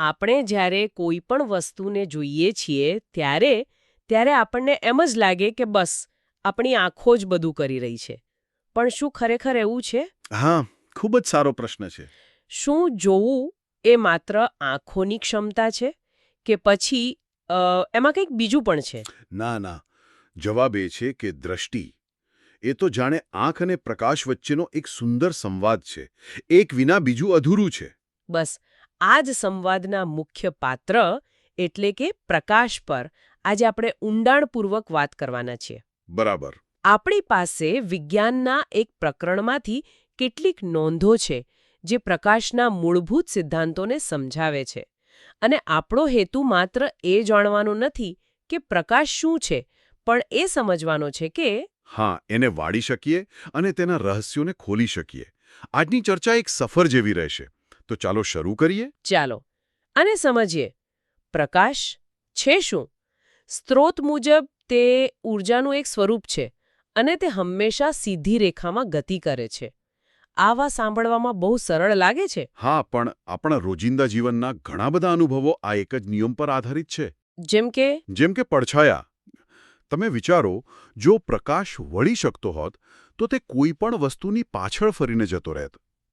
આપણે જ્યારે કોઈ પણ વસ્તુને જોઈએ છીએ ત્યારે ત્યારે આપણને એમ જ લાગે કે બસ આપણી આંખો જ બધું કરી રહી છે. પણ શું ખરેખર એવું છે? હા ખૂબ જ સારો પ્રશ્ન છે. શું જોવું એ માત્ર આંખોની ક્ષમતા છે કે પછી એમાં કંઈક બીજું પણ છે? ના ના. જવાબ એ છે કે દ્રષ્ટિ. એ તો જાણે આંખ અને પ્રકાશ વચ્ચેનો એક સુંદર સંવાદ છે. એક વિના બીજું અધૂરું છે. બસ. આ જ સંવાદના મુખ્ય પાત્ર એટલે કે પ્રકાશ પર આજે આપણે ઊંડાણપૂર્વક વાત કરવાના છીએ. બરાબર. આપણી પાસે વિજ્ઞાનના એક પ્રકરણમાંથી કેટલીક નોંધો છે જે પ્રકાશના મૂળભૂત સિદ્ધાંતોને સમજાવે છે. અને આપણો હેતુ માત્ર એ જાણવાનો નથી કે પ્રકાશ શું છે પણ એ સમજવાનો છે કે હા એને વાળી શકીએ અને તેના રહસ્યોને ખોલી શકીએ. આજની ચર્ચા એક સફર જેવી રહેશે. તો ચાલો શરૂ કરીએ? ચાલો. અને સમજીએ. પ્રકાશ છે શું? સ્ત્રોત મુજબ તે ઊર્જાનું એક સ્વરૂપ છે અને તે હંમેશા સીધી રેખામાં ગતિ કરે છે. આવા સાંભળવામાં બહુ સરળ લાગે છે? હા પણ આપણા રોજિંદા જીવનના ઘણા બધા અનુભવો આ એક જ નિયમ પર આધારિત છે. જેમ કે? જેમ કે પડછાયા. તમે વિચારો જો પ્રકાશ વળી શકતો હોત તો તે કોઈ પણ વસ્તુની પાછળ ફરીને જતો રહેત.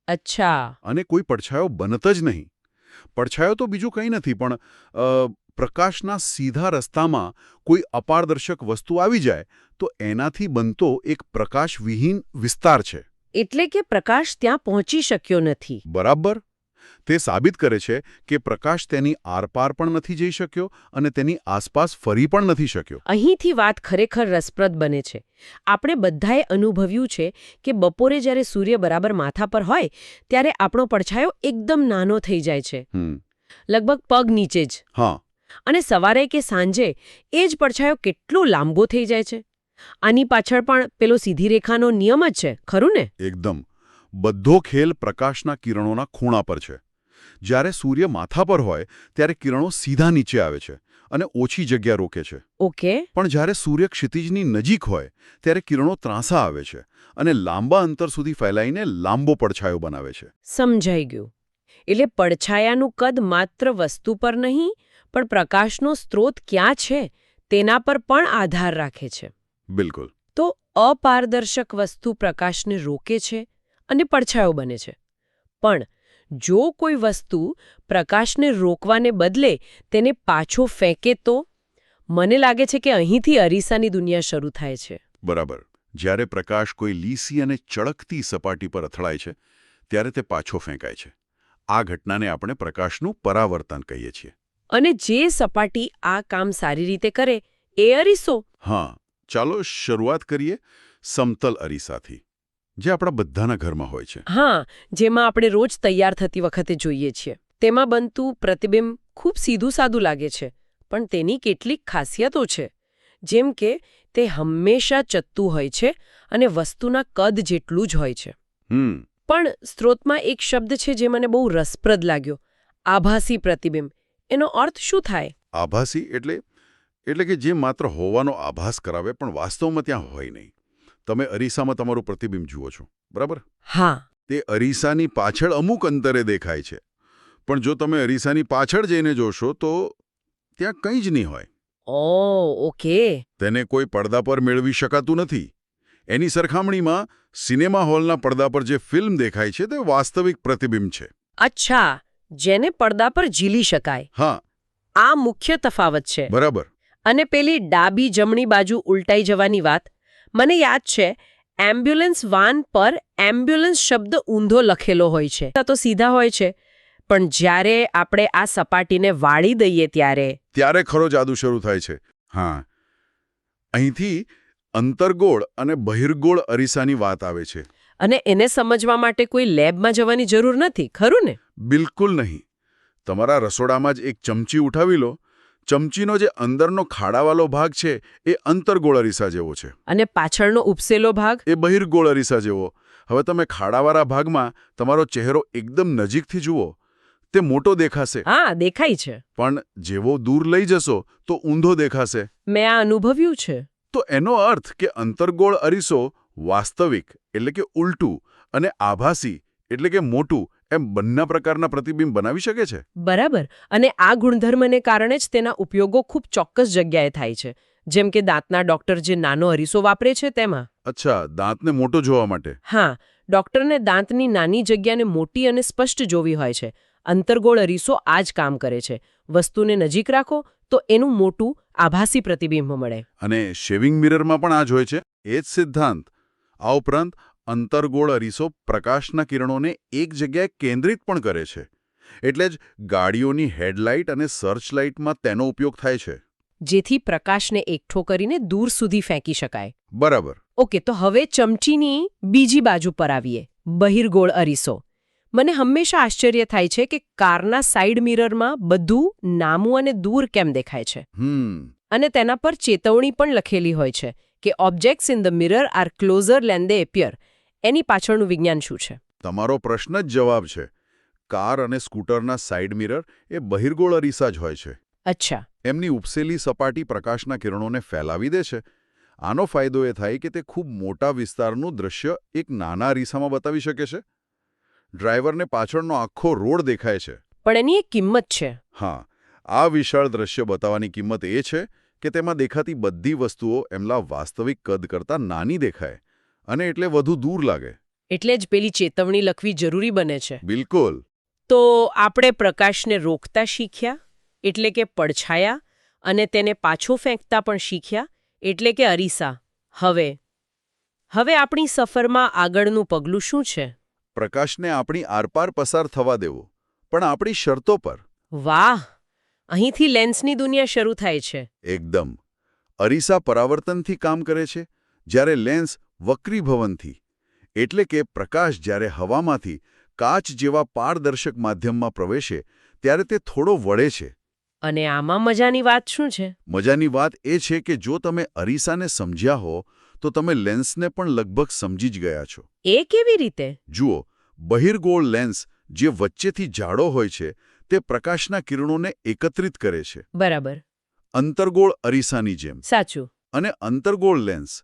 અચ્છા. અને કોઈ પડછાયો બનત જ નહીં. પડછાયો તો બીજું કંઈ નથી પણ પ્રકાશના સીધા રસ્તામાં કોઈ અપારદર્શક વસ્તુ આવી જાય તો એનાથી બનતો એક પ્રકાશવિહીન વિસ્તાર છે. એટલે કે પ્રકાશ ત્યાં પહોંચી શક્યો નથી. બરાબર. તે સાબિત કરે છે કે પ્રકાશ તેની આરપાર પણ નથી જઈ શક્યો અને તેની આસપાસ ફરી પણ નથી શક્યો. અહીંથી વાત ખરેખર રસપ્રદ બને છે. આપણે બધાએ અનુભવ્યું છે કે બપોરે જ્યારે સૂર્ય બરાબર માથા પર હોય ત્યારે આપણો પડછાયો એકદમ નાનો થઈ જાય છે. હમ. લગભગ પગ નીચે જ. હા. અને સવારે કે સાંજે એ જ પડછાયો કેટલો લાંબો થઈ જાય છે. આની પાછળ પણ પેલો સીધી રેખાનો નિયમ જ છે ખરું ને? એકદમ. બધો ખેલ પ્રકાશના કિરણોના ખૂણા પર છે. જ્યારે સૂર્ય માથા પર હોય ત્યારે કિરણો સીધા નીચે આવે છે અને ઓછી જગ્યા રોકે છે. ઓકે. પણ જ્યારે સૂર્ય ક્ષિતિજની નજીક હોય ત્યારે કિરણો ત્રાંસા આવે છે અને લાંબા અંતર સુધી ફેલાઈને લાંબો પડછાયો બનાવે છે. સમજાઈ ગયું. એટલે પડછાયાનું કદ માત્ર વસ્તુ પર નહીં પણ પ્રકાશનો સ્ત્રોત ક્યાં છે તેના પર પણ આધાર રાખે છે. બિલકુલ. તો અપારદર્શક વસ્તુ પ્રકાશને રોકે છે? અને પડછાયો બને છે. પણ જો કોઈ વસ્તુ પ્રકાશને રોકવાને બદલે તેને પાછો ફેંકે તો? મને લાગે છે કે અહીંથી અરીસાની દુનિયા શરૂ થાય છે. બરાબર. જ્યારે પ્રકાશ કોઈ લીસી અને ચળકતી સપાટી પર અથડાય છે ત્યારે તે પાછો ફેંકાય છે. આ ઘટનાને આપણે પ્રકાશનું પરાવર્તન કહીએ છીએ. અને જે સપાટી આ કામ સારી રીતે કરે એ અરીસો? હા. ચાલો શરૂઆત કરીએ સમતલ અરીસાથી. જે આપણા બધાના ઘરમાં હોય છે. હા જેમાં આપણે રોજ તૈયાર થતી વખતે જોઈએ છીએ. તેમાં બનતું પ્રતિબિંબ ખૂબ સીધું સાદું લાગે છે પણ તેની કેટલીક ખાસિયતો છે. જેમ કે તે હંમેશા ચત્તું હોય છે અને વસ્તુના કદ જેટલું જ હોય છે. પણ સ્ત્રોતમાં એક શબ્દ છે જે મને બહુ રસપ્રદ લાગ્યો. આભાસી પ્રતિબિંબ. એનો અર્થ શું થાય? આભાસી એટલે એટલે કે જે માત્ર હોવાનો આભાસ કરાવે પણ વાસ્તવમાં ત્યાં હોય નહીં. તમે અરીસામાં તમારું પ્રતિબિંબ જુઓ છો. બરાબર? હા. તે અરીસાની પાછળ અમુક અંતરે દેખાય છે. પણ જો તમે અરીસાની પાછળ જઈને જોશો તો ત્યાં કંઈ જ નહીં હોય. ઓ ઓકે. તેને કોઈ પડદા પર મેળવી શકાતું નથી. એની સરખામણીમાં સિનેમા હોલના પડદા પર જે ફિલ્મ દેખાય છે તે વાસ્તવિક પ્રતિબિંબ છે. અચ્છા જેને પડદા પર ઝીલી શકાય. હા. આ મુખ્ય તફાવત છે. બરાબર. અને પેલી ડાબી જમણી બાજુ ઉલટાઈ જવાની વાત? મને યાદ છે એમ્બ્યુલન્સ વાન પર એમ્બ્યુલન્સ શબ્દ ઊંધો લખેલો હોય છે. તો સીધા હોય છે પણ જ્યારે આપણે આ સપાટીને વાળી દઈએ ત્યારે. ત્યારે ખરો જાદુ શરૂ થાય છે. હા. અહીંથી અંતર્ગોળ અને બહિર્ગોળ અરીસાની વાત આવે છે. અને એને સમજવા માટે કોઈ લેબમાં જવાની જરૂર નથી ખરું ને? બિલકુલ નહીં. તમારા રસોડામાં જ એક ચમચી ઉઠાવી લો ચમચીનો જે અંદરનો ખાડાવાળો ભાગ છે એ અંતરગોળ અરીસા જેવો છે. અને પાછળનો ઉપસેલો ભાગ? એ બહિર્ગોળ અરીસા જેવો. હવે તમે ખાડાવાળા ભાગમાં તમારો ચહેરો એકદમ નજીકથી જુઓ. તે મોટો દેખાશે. હા દેખાય છે. પણ જેવો દૂર લઈ જશો તો ઊંધો દેખાશે. મેં આ અનુભવ્યું છે. તો એનો અર્થ કે અંતરગોળ અરીસો વાસ્તવિક એટલે કે ઉલટું અને આભાસી એટલે કે મોટું એમ બંને પ્રકારના પ્રતિબિંબ બનાવી શકે છે? બરાબર. અને આ ગુણધર્મને કારણે જ તેના ઉપયોગો ખૂબ ચોક્કસ જગ્યાએ થાય છે. જેમ કે દાંતના ડોક્ટર જે નાનો અરીસો વાપરે છે તેમાં. અચ્છા દાંતને મોટો જોવા માટે. હા ડોક્ટરને દાંતની નાની જગ્યાને મોટી અને સ્પષ્ટ જોવી હોય છે. અંતર્ગોળ અરીસો આ જ કામ કરે છે. વસ્તુને નજીક રાખો તો એનું મોટું આભાસી પ્રતિબિંબ મળે. અને શેવિંગ મિરરમાં પણ આ જ હોય છે? એ જ સિદ્ધાંત. આ ઉપરાંત અંતર્ગોળ અરીસો પ્રકાશના કિરણોને એક જગ્યાએ કેન્દ્રિત પણ કરે છે. એટલે જ ગાડીઓની હેડલાઇટ અને સર્ચલાઇટમાં તેનો ઉપયોગ થાય છે. જેથી પ્રકાશને એકઠો કરીને દૂર સુધી ફેંકી શકાય. બરાબર. ઓકે તો હવે ચમચીની બીજી બાજુ પર આવીએ. બહિર્ગોળ અરીસો. મને હંમેશા આશ્ચર્ય થાય છે કે કારના સાઇડ મિરરમાં બધું નામું અને દૂર કેમ દેખાય છે. અને તેના પર ચેતવણી પણ લખેલી હોય છે કે objects in the mirror are closer than they appear. એની પાછળનું વિજ્ઞાન શું છે? તમારો પ્રશ્ન જ જવાબ છે. કાર અને સ્કૂટરના સાઇડ મિરર એ બહિર્ગોળ અરીસા જ હોય છે. અચ્છા. એમની ઉપસેલી સપાટી પ્રકાશના કિરણોને ફેલાવી દે છે. આનો ફાયદો એ થાય કે તે ખૂબ મોટા વિસ્તારનું દૃશ્ય એક નાના અરીસામાં બતાવી શકે છે. ડ્રાઈવરને પાછળનો આખો રોડ દેખાય છે. પણ એની એક કિંમત છે. હા આ વિશાળ દૃશ્ય બતાવવાની કિંમત એ છે કે તેમાં દેખાતી બધી વસ્તુઓ એમના વાસ્તવિક કદ કરતાં નાની દેખાય. અને એટલે વધુ દૂર લાગે. એટલે જ પેલી ચેતવણી લખવી જરૂરી બને છે. બિલકુલ. તો આપણે પ્રકાશને રોકતા શીખ્યા એટલે કે પડછાયા અને તેને પાછો ફેંકતા પણ શીખ્યા એટલે કે અરીસા. હવે હવે આપણી સફરમાં આગળનું પગલું શું છે? પ્રકાશને આપણી આરપાર પસાર થવા દેવો પણ આપણી શરતો પર. વાહ! અહીંથી લેન્સની દુનિયા શરૂ થાય છે. એકદમ. અરીસા પરાવર્તનથી કામ કરે છે. જ્યારે લેન્સ વક્રીભવનથી એટલે કે પ્રકાશ જ્યારે હવામાંથી કાચ જેવા પારદર્શક માધ્યમમાં પ્રવેશે ત્યારે તે થોડો વળે છે. અને આમાં મજાની વાત શું છે? મજાની વાત એ છે કે જો તમે અરીસાને સમજ્યા હો તો તમે લેન્સને પણ લગભગ સમજી જ ગયા છો. એ કેવી રીતે? જુઓ બહિર્ગોળ લેન્સ જે વચ્ચેથી જાડો હોય છે તે પ્રકાશના કિરણોને એકત્રિત કરે છે. બરાબર. અંતર્ગોળ અરીસાની જેમ. સાચું. અને અંતર્ગોળ લેન્સ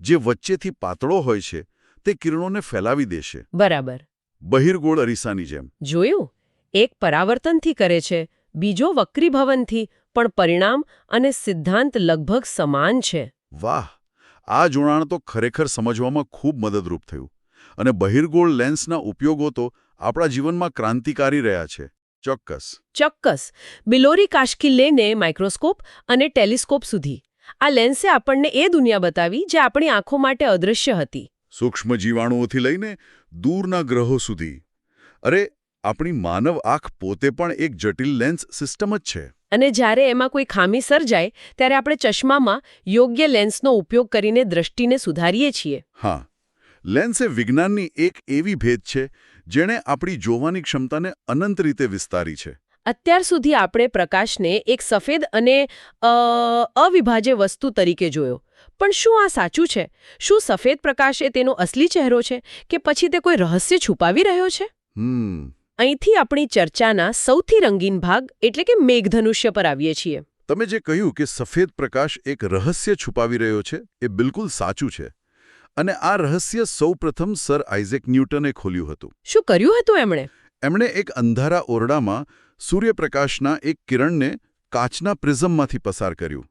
જે વચ્ચેથી પાતળો હોય છે તે કિરણોને ફેલાવી દેશે. બરાબર. બહિર્ગોળ અરીસાની જેમ. જોયું? એક પરાવર્તનથી કરે છે બીજો વક્રીભવનથી પણ પરિણામ અને સિદ્ધાંત લગભગ સમાન છે. વાહ! આ જોડાણ તો ખરેખર સમજવામાં ખૂબ મદદરૂપ થયું. અને બહિર્ગોળ લેન્સના ઉપયોગો તો આપણા જીવનમાં ક્રાંતિકારી રહ્યા છે. ચોક્કસ. ચોક્કસ. બિલોરી કાશથી લઈને માઇક્રોસ્કોપ અને ટેલિસ્કોપ સુધી. આ લેન્સે આપણને એ દુનિયા બતાવી જે આપણી આંખો માટે અદૃશ્ય હતી. સૂક્ષ્મ જીવાણુઓથી લઈને દૂરના ગ્રહો સુધી. અરે આપણી માનવ આંખ પોતે પણ એક જટિલ લેન્સ સિસ્ટમ જ છે. અને જ્યારે એમાં કોઈ ખામી સર્જાય ત્યારે આપણે ચશ્મામાં યોગ્ય લેન્સનો ઉપયોગ કરીને દ્રષ્ટિને સુધારીએ છીએ. હા લેન્સ એ વિજ્ઞાનની એક એવી ભેદ છે જેણે આપણી જોવાની ક્ષમતાને અનંત રીતે વિસ્તારી છે. અત્યાર સુધી આપણે પ્રકાશને એક સફેદ અને અવિભાજ્ય વસ્તુ તરીકે જોયો. પણ શું આ સાચું છે? શું સફેદ પ્રકાશ એ તેનો અસલી ચહેરો છે કે પછી તે કોઈ રહસ્ય છુપાવી રહ્યો છે? અહીંથી આપણી ચર્ચાના સૌથી રંગીન ભાગ એટલે કે મેઘધનુષ્ય પર આવીએ છીએ. તમે જે કહ્યું કે સફેદ પ્રકાશ એક રહસ્ય છુપાવી રહ્યો છે એ બિલકુલ સાચું છે. અને આ રહસ્ય સૌપ્રથમ સર આઇઝેક ન્યૂટને ખોલ્યું હતું. શું કર્યું હતું એમણે? એમણે એક અંધારા ઓરડામાં સૂર્યપ્રકાશના એક કિરણને કાચના પ્રિઝમમાંથી પસાર કર્યું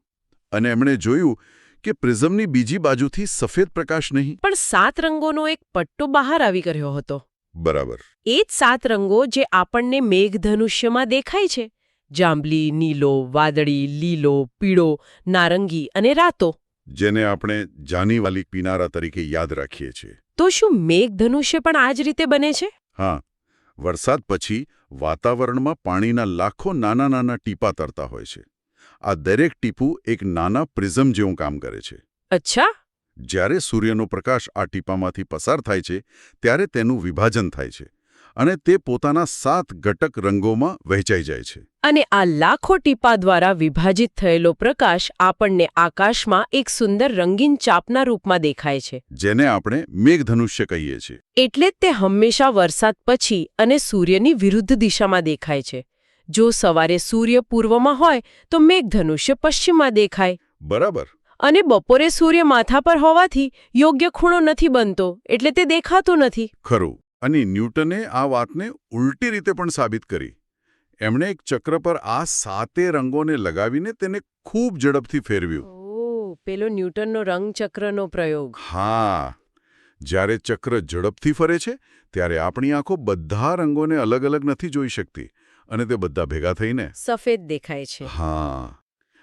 અને એમણે જોયું કે પ્રિઝમની બીજી બાજુથી સફેદ પ્રકાશ નહીં. પણ સાત રંગોનો એક પટ્ટો બહાર આવી કર્યો હતો. બરાબર. એ જ સાત રંગો જે આપણને મેઘધનુષ્યમાં દેખાય છે. જાંબલી નીલો વાદળી લીલો પીળો નારંગી અને રાતો. જેને આપણે જાનીવાલી પીનારા તરીકે યાદ રાખીએ છીએ. તો શું મેઘધનુષ્ય પણ આ જ રીતે બને છે? હા. વરસાદ પછી વાતાવરણમાં પાણીના લાખો નાના નાના ટીપા તરતા હોય છે. આ દરેક ટીપું એક નાના પ્રિઝમ જેવું કામ કરે છે. અચ્છા. જ્યારે સૂર્યનો પ્રકાશ આ ટીપામાંથી પસાર થાય છે ત્યારે તેનું વિભાજન થાય છે. અને તે પોતાના સાત ઘટક રંગોમાં વહેંચાઈ જાય છે. અને આ લાખો ટીપા દ્વારા વિભાજિત થયેલો પ્રકાશ આપણને આકાશમાં એક સુંદર રંગીન ચાપના રૂપમાં દેખાય છે. જેને આપણે મેઘધનુષ્ય કહીએ છીએ. એટલે જ તે હંમેશા વરસાદ પછી અને સૂર્યની વિરુદ્ધ દિશામાં દેખાય છે. જો સવારે સૂર્ય પૂર્વમાં હોય તો મેઘધનુષ્ય પશ્ચિમમાં દેખાય. બરાબર. અને બપોરે સૂર્ય માથા પર હોવાથી યોગ્ય ખૂણો નથી બનતો એટલે તે દેખાતો નથી. ખરું. અને ન્યૂટને આ વાતને ઉલટી રીતે પણ સાબિત કરી. એમણે એક ચક્ર પર આ સાતે રંગોને લગાવીને તેને ખૂબ ઝડપથી ફેરવ્યું. પેલો ન્યૂટનનો રંગચક્રનો પ્રયોગ. હા. જ્યારે ચક્ર ઝડપથી ફરે છે ત્યારે આપણી આંખો બધા રંગોને અલગ અલગ નથી જોઈ શકતી અને તે બધા ભેગા થઈને સફેદ દેખાય છે. હા.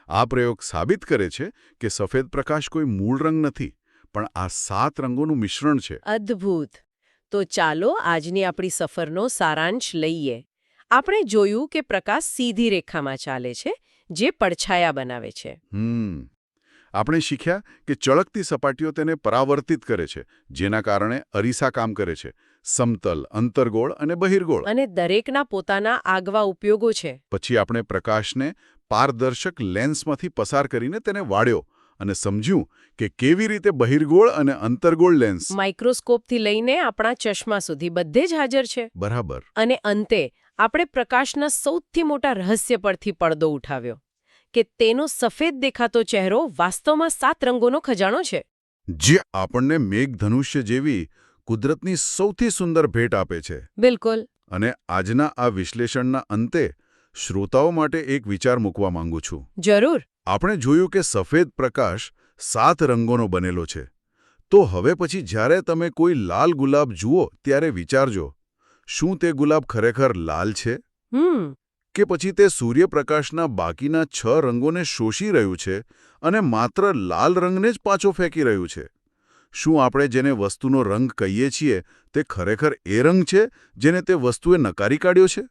આ પ્રયોગ સાબિત કરે છે કે સફેદ પ્રકાશ કોઈ મૂળ રંગ નથી પણ આ સાત રંગોનું મિશ્રણ છે. અદ્ભુત. તો ચાલો આજની આપણી સફરનો સારાંશ લઈએ. આપણે જોયું કે પ્રકાશ સીધી રેખામાં ચાલે છે જે પડછાયા બનાવે છે. આપણે શીખ્યા કે ચળકતી સપાટીઓ તેને પરાવર્તિત કરે છે જેના કારણે અરીસા કામ કરે છે સમતલ અંતર્ગોળ અને બહિર્ગોળ. અને દરેકના પોતાના આગવા ઉપયોગો છે. પછી આપણે પ્રકાશને પારદર્શક લેન્સમાંથી પસાર કરીને તેને વાળ્યો અને સમજ્યું કે કેવી રીતે બહિર્ગોળ અને અંતર્ગોળ લેન્સ માઇક્રોસ્કોપથી લઈને આપણા ચશ્મા સુધી બધે જ હાજર છે. બરાબર. અને અંતે આપણે પ્રકાશના સૌથી મોટા રહસ્ય પરથી પડદો ઉઠાવ્યો કે તેનો સફેદ દેખાતો ચહેરો વાસ્તવમાં સાત રંગોનો ખજાનો છે. જે આપણને મેઘધનુષ્ય જેવી કુદરતની સૌથી સુંદર ભેટ આપે છે. બિલકુલ. અને આજના આ વિશ્લેષણના અંતે શ્રોતાઓ માટે એક વિચાર મૂકવા માંગુ છું. જરૂર. આપણે જોયું કે સફેદ પ્રકાશ સાત રંગોનો બનેલો છે. તો હવે પછી જ્યારે તમે કોઈ લાલ ગુલાબ જુઓ ત્યારે વિચારજો શું તે ગુલાબ ખરેખર લાલ છે? કે પછી તે સૂર્યપ્રકાશના બાકીના છ રંગોને શોષી રહ્યું છે અને માત્ર લાલ રંગને જ પાછો ફેંકી રહ્યું છે? શું આપણે જેને વસ્તુનો રંગ કહીએ છીએ તે ખરેખર એ રંગ છે જેને તે વસ્તુએ નકારી કાઢ્યો છે?